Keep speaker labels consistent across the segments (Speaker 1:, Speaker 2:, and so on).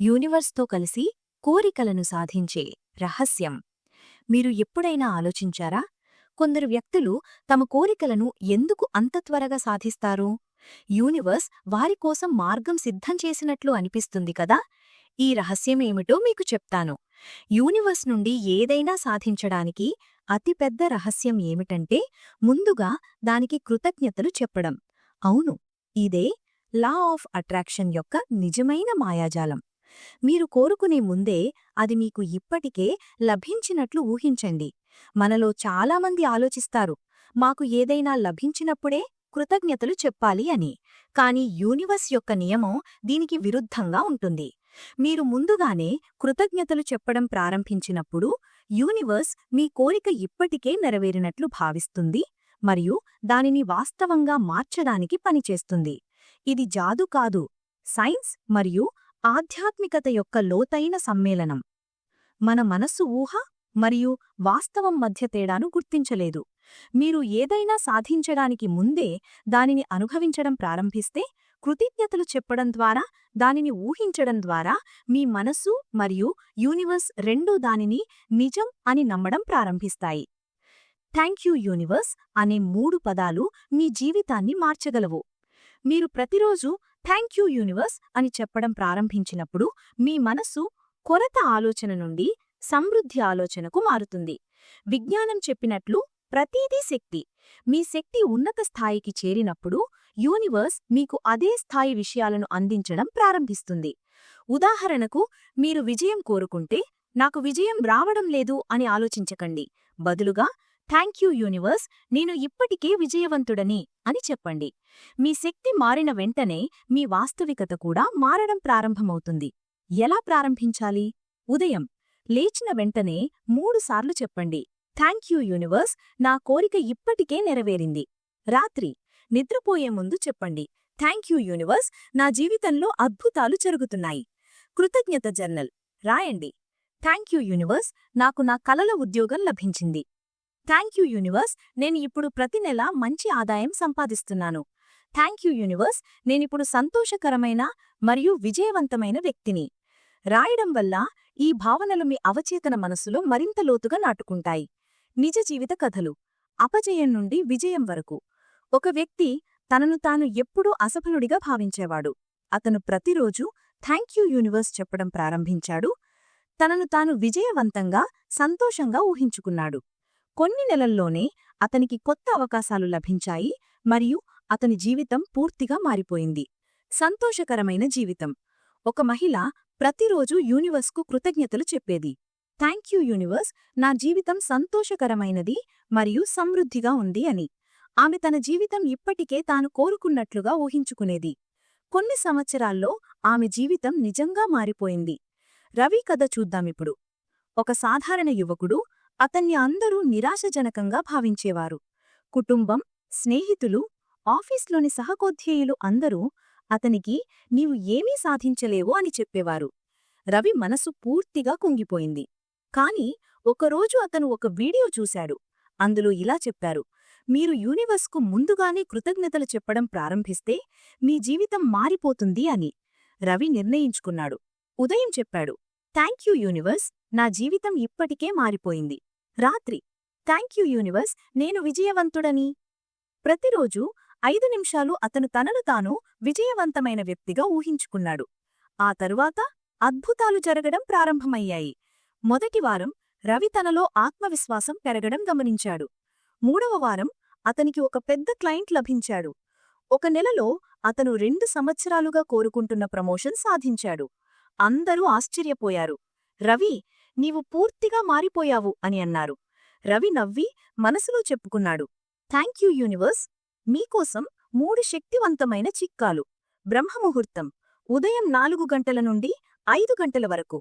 Speaker 1: యూనివర్స్తో కలిసి కోరికలను సాధించే రహస్యం. మీరు ఎప్పుడైనా ఆలోచించారా? కొందరు వ్యక్తులు తమ కోరికలను ఎందుకు అంత త్వరగా సాధిస్తారు? యూనివర్స్ వారి కోసం మార్గం సిద్ధం చేసినట్లు అనిపిస్తుంది కదా? ఈ రహస్యమేమిటో మీకు చెప్తాను. యూనివర్స్ నుండి ఏదైనా సాధించడానికి అతిపెద్ద రహస్యం ఏమిటంటే ముందుగా దానికి కృతజ్ఞతలు చెప్పడం. అవును ఇదే లా ఆఫ్ అట్రాక్షన్ యొక్క నిజమైన మాయాజాలం. మీరు కోరుకునే ముందే అది మీకు ఇప్పటికే లభించినట్లు ఊహించండి. మనలో చాలామంది ఆలోచిస్తారు మాకు ఏదైనా లభించినప్పుడే కృతజ్ఞతలు చెప్పాలి అని. కాని యూనివర్స్ యొక్క నియమం దీనికి విరుద్ధంగా ఉంటుంది. మీరు ముందుగానే కృతజ్ఞతలు చెప్పడం ప్రారంభించినప్పుడు యూనివర్స్ మీ కోరిక ఇప్పటికే నెరవేరినట్లు భావిస్తుంది మరియు దానిని వాస్తవంగా మార్చడానికి పనిచేస్తుంది. ఇది జాదు కాదు సైన్స్ మరియు ఆధ్యాత్మికత యొక్క లోతైన సమ్మేళనం. మన మనస్సు ఊహ మరియు వాస్తవం మధ్య తేడాను గుర్తించలేదు. మీరు ఏదైనా సాధించడానికి ముందే దానిని అనుభవించడం ప్రారంభిస్తే కృతజ్ఞతలు చెప్పడం ద్వారా దానిని ఊహించడం ద్వారా మీ మనస్సు మరియు యూనివర్స్ రెండూ దానిని నిజం అని నమ్మడం ప్రారంభిస్తాయి. థ్యాంక్ యూ యూనివర్స్ అనే మూడు పదాలు మీ జీవితాన్ని మార్చగలవు. మీరు ప్రతిరోజు థ్యాంక్ యూ యూనివర్స్ అని చెప్పడం ప్రారంభించినప్పుడు మీ మనస్సు కొరత ఆలోచన నుండి సమృద్ధి ఆలోచనకు మారుతుంది. విజ్ఞానం చెప్పినట్లు ప్రతీదీ శక్తి. మీ శక్తి ఉన్నత స్థాయికి చేరినప్పుడు యూనివర్స్ మీకు అదే స్థాయి విషయాలను అందించడం ప్రారంభిస్తుంది. ఉదాహరణకు మీరు విజయం కోరుకుంటే నాకు విజయం రావడం లేదు అని ఆలోచించకండి. బదులుగా థ్యాంక్ యూ యూనివర్స్ నేను ఇప్పటికే విజయవంతుడని అని చెప్పండి. మీ శక్తి మారిన వెంటనే మీ వాస్తవికత కూడా మారడం ప్రారంభమవుతుంది. ఎలా ప్రారంభించాలి? ఉదయం. లేచిన వెంటనే మూడుసార్లు చెప్పండి. Thank you universe. నా కోరిక ఇప్పటికే నెరవేరింది. రాత్రి నిద్రపోయే ముందు చెప్పండి. Thank you universe. నా జీవితంలో అద్భుతాలు జరుగుతున్నాయి. కృతజ్ఞత జర్నల్. రాయండి. Thank you universe. నాకు నా కలల ఉద్యోగం లభించింది. Thank you universe. నేను ఇప్పుడు ప్రతి నెల మంచి ఆదాయం సంపాదిస్తున్నాను. Thank you universe. నేనిప్పుడు సంతోషకరమైన మరియు విజయవంతమైన వ్యక్తిని. రాయడం వల్ల ఈ భావనలు మీ అవచేతన మనసులో మరింత లోతుగా నాటుకుంటాయి. నిజ జీవిత కథలు. అపజయం నుండి విజయం వరకు. ఒక వ్యక్తి తనను తాను ఎప్పుడూ అసఫలుడిగా భావించేవాడు. అతను ప్రతిరోజూ థ్యాంక్ యూ యూనివర్స్ చెప్పడం ప్రారంభించాడు. తనను తాను విజయవంతంగా సంతోషంగా ఊహించుకున్నాడు. కొన్ని నెలల్లోనే అతనికి కొత్త అవకాశాలు లభించాయి మరియు అతని జీవితం పూర్తిగా మారిపోయింది. సంతోషకరమైన జీవితం. ఒక మహిళ ప్రతిరోజూ యూనివర్స్కు కృతజ్ఞతలు చెప్పేది. Thank you universe. నా జీవితం సంతోషకరమైనది మరియు సమృద్ధిగా ఉంది అని. ఆమె తన జీవితం ఇప్పటికే తాను కోరుకున్నట్లుగా ఊహించుకునేది. కొన్ని సంవత్సరాల్లో ఆమె జీవితం నిజంగా మారిపోయింది. రవి కథ చూద్దామిప్పుడు ఒక సాధారణ యువకుడు అతన్ని అందరూ నిరాశజనకంగా భావించేవారు. కుటుంబం స్నేహితులు ఆఫీస్లోని సహకోధ్యేయులు అందరూ అతనికి నీవు ఏమీ సాధించలేవు అని చెప్పేవారు. రవి మనసు పూర్తిగా కుంగిపోయింది. కాని ఒకరోజు అతను ఒక వీడియో చూశాడు. అందులో ఇలా చెప్పారు. మీరు యూనివర్స్కు ముందుగానే కృతజ్ఞతలు చెప్పడం ప్రారంభిస్తే మీ జీవితం మారిపోతుంది అని. రవి నిర్ణయించుకున్నాడు. ఉదయం చెప్పాడు. థ్యాంక్ యూ యూనివర్స్ నా జీవితం ఇప్పటికే మారిపోయింది. రాత్రి. థ్యాంక్ యూ యూనివర్స్ నేను విజయవంతుడని. ప్రతిరోజు ఐదు నిమిషాలు అతను తనను తాను విజయవంతమైన వ్యక్తిగా ఊహించుకున్నాడు. ఆ తరువాత అద్భుతాలు జరగడం ప్రారంభమయ్యాయి. మొదటి వారం రవి తనలో ఆత్మవిశ్వాసం పెరగడం గమనించాడు. మూడవ వారం అతనికి ఒక పెద్ద క్లయింట్ లభించాడు. ఒక నెలలో అతను రెండు సంవత్సరాలుగా కోరుకుంటున్న ప్రమోషన్ సాధించాడు. అందరూ ఆశ్చర్యపోయారు. రవి నీవు పూర్తిగా మారిపోయావు అని అన్నారు. రవి నవ్వి మనసులో చెప్పుకున్నాడు. Thank you universe. మీకోసం మూడు శక్తివంతమైన చిక్కాలు బ్రహ్మముహూర్తం ఉదయం నాలుగు గంటల నుండి ఐదు గంటల వరకు.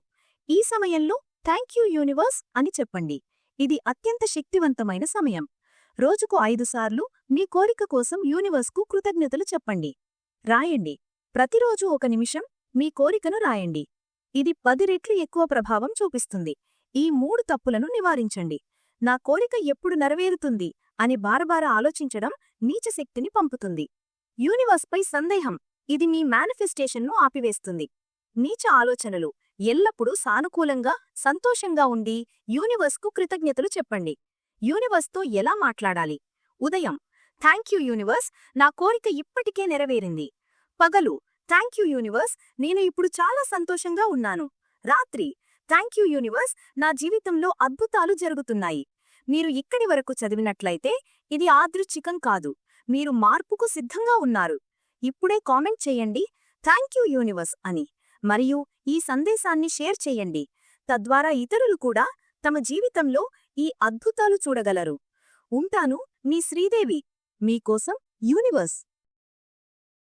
Speaker 1: ఈ సమయంలో థ్యాంక్ యూ యూనివర్స్ అని చెప్పండి. ఇది అత్యంత శక్తివంతమైన సమయం. రోజుకు ఐదుసార్లు మీ కోరిక కోసం యూనివర్స్కు కృతజ్ఞతలు చెప్పండి. రాయండి. ప్రతిరోజు ఒక నిమిషం మీ కోరికను రాయండి. ఇది పది రెట్లు ఎక్కువ ప్రభావం చూపిస్తుంది. ఈ మూడు తప్పులను నివారించండి. నా కోరిక ఎప్పుడు నెరవేరుతుంది అని బారబార ఆలోచించడం నీచ శక్తిని పంపుతుంది. యూనివర్స్పై సందేహం. ఇది మీ మేనిఫెస్టేషన్ను ఆపివేస్తుంది. నీచ ఆలోచనలు. ఎల్లప్పుడూ సానుకూలంగా సంతోషంగా ఉండి యూనివర్స్కు కృతజ్ఞతలు చెప్పండి. యూనివర్స్తో ఎలా మాట్లాడాలి? ఉదయం థ్యాంక్ యూ యూనివర్స్ నా కోరిక ఇప్పటికే నెరవేరింది. పగలు థ్యాంక్ యూ యూనివర్స్ నేను ఇప్పుడు చాలా సంతోషంగా ఉన్నాను. రాత్రి థ్యాంక్ యూ యూనివర్స్ నా జీవితంలో అద్భుతాలు జరుగుతున్నాయి. మీరు ఇక్కడి వరకు చదివినట్లయితే ఇది ఆదృచ్ఛికం కాదు. మీరు మార్పుకు సిద్ధంగా ఉన్నారు. ఇప్పుడే కామెంట్ చేయండి థ్యాంక్ యూ యూనివర్స్ అని. మరియు ఈ సందేశాన్ని షేర్ చేయండి. తద్వారా ఇతరులు కూడా తమ జీవితంలో ఈ అద్భుతాలు చూడగలరు. ఉంటాను మీ శ్రీదేవి. మీకోసం యూనివర్స్.